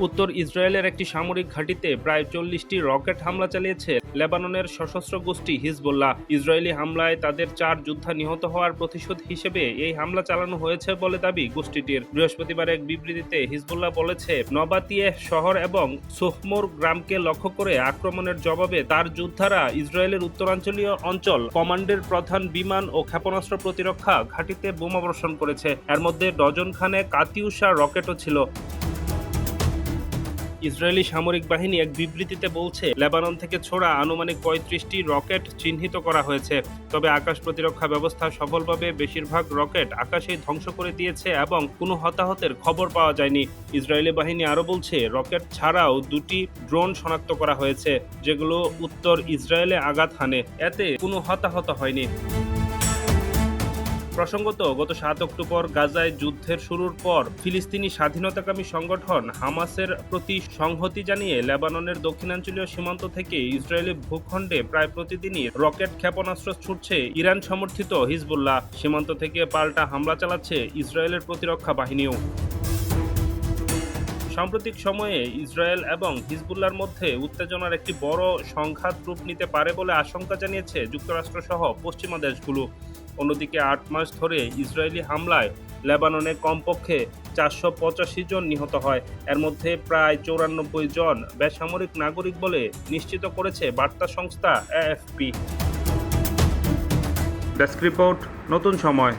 উত্তর ইসরায়েলের একটি সামরিক ঘাঁটিতে প্রায় চল্লিশটি রকেট হামলা চালিয়েছে লেবাননের সশস্ত্র গোষ্ঠী হিজবুল্লাহ। ইসরায়েলি হামলায় তাদের চার যোদ্ধা নিহত হওয়ার প্রতিশোধ হিসেবে এই হামলা চালানো হয়েছে বলে দাবি গোষ্ঠীটির। বৃহস্পতিবার এক বিবৃতিতে হিজবুল্লাহ বলেছে নবাতিয়ে শহর এবং সোহমোর গ্রামকে লক্ষ্য করে আক্রমণের জবাবে তার যোদ্ধারা ইসরায়েলের উত্তরাঞ্চলীয় অঞ্চল কমান্ডের প্রধান বিমান ও ক্ষেপণাস্ত্র প্রতিরক্ষা ঘাঁটিতে বোমাবর্ষণ করেছে। এর মধ্যে ডজন খানে কাতিউষা রকেটও ছিল। ইসরায়েলি সামরিক বাহিনী এক বিবৃতিতে বলছে, লেবানন থেকে ছোড়া আনুমানিক পঁয়ত্রিশটি রকেট চিহ্নিত করা হয়েছে। তবে আকাশ প্রতিরক্ষা ব্যবস্থা সফলভাবে বেশিরভাগ রকেট আকাশেই ধ্বংস করে দিয়েছে এবং কোনো হতাহতের খবর পাওয়া যায়নি। ইসরায়েলি বাহিনী আরও বলছে, রকেট ছাড়াও দুটি ড্রোন শনাক্ত করা হয়েছে, যেগুলো উত্তর ইসরায়েলে আঘাত হানে। এতে কোনো হতাহত হয়নি। প্রসঙ্গত, গত সাত অক্টোবর গাজায় যুদ্ধের শুরুর পর ফিলিস্তিনি স্বাধীনতাকামী সংগঠন হামাসের প্রতি সংহতি জানিয়ে লেবাননের দক্ষিণাঞ্চলীয় সীমান্ত থেকে ইসরায়েলি ভূখণ্ডে প্রায় প্রতিদিনই রকেট ক্ষেপণাস্ত্র ছুটছে ইরান সমর্থিত হিজবুল্লাহ। সীমান্ত থেকে পাল্টা হামলা চালাচ্ছে ইসরায়েলের প্রতিরক্ষা বাহিনীও। সাম্প্রতিক সময়ে ইসরায়েল এবং হিজবুল্লার মধ্যে উত্তেজনার একটি বড় সংঘাত রূপ নিতে পারে বলে আশঙ্কা জানিয়েছে যুক্তরাষ্ট্রসহ পশ্চিমা দেশগুলো। অন্যদিকে আট মাস ধরে ইসরায়েলি হামলায় লেবাননে কমপক্ষে চারশো পঁচাশি জন নিহত হয়। এর মধ্যে প্রায় চৌরানব্বই জন বেসামরিক নাগরিক বলে নিশ্চিত করেছে বার্তা সংস্থা এএফপি। ডেস্ক রিপোর্ট, নতুন সময়।